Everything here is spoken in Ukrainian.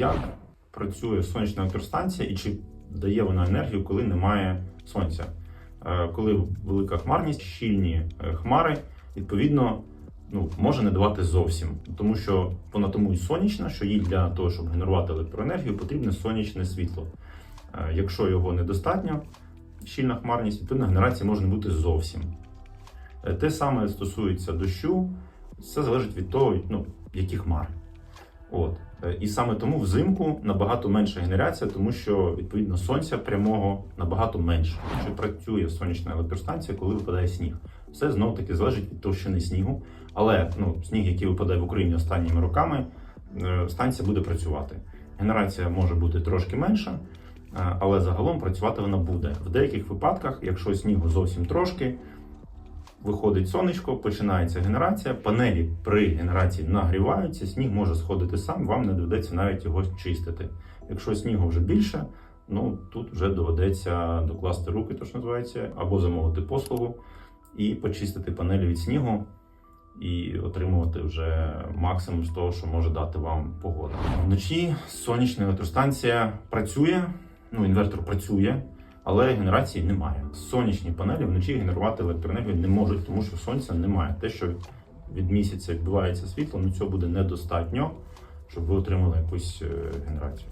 як працює сонячна електростанція і чи дає вона енергію, коли немає сонця. Е, Коли велика хмарність, щільні е, хмари, відповідно, ну, може не давати зовсім, тому що вона тому і сонячна, що їй для того, щоб генерувати електроенергію, потрібне сонячне світло. Е, Якщо його недостатньо, щільна хмарність, відповідно генерації може не бути зовсім. Те саме стосується дощу, все залежить від того, ну, які хмари. От. Е, І саме тому взимку набагато менша генерація, тому що відповідно сонця прямого набагато менше. Чи працює сонячна електростанція, коли випадає сніг? Все знов таки залежить від товщини снігу. Але ну, сніг, який випадає в Україні останніми роками, е, станція буде працювати. Генерація може бути трошки менша, е, але загалом працювати вона буде. В деяких випадках, якщо снігу зовсім трошки, виходить сонечко, починається генерація, панелі при генерації нагріваються, сніг може сходити сам, вам не доведеться навіть його чистити. Якщо снігу вже більше, ну тут вже доведеться докласти руки, то що називається, або замовити послугу і почистити панелі від снігу. І отримувати вже максимум з того, що може дати вам погода. Вночі сонячна електростанція працює, ну інвертор працює, але генерації немає. Сонячні панелі вночі генерувати електроенергію не можуть, тому що сонця немає. Те, що від місяця відбувається світло, ну цього буде недостатньо, щоб ви отримали якусь е, генерацію.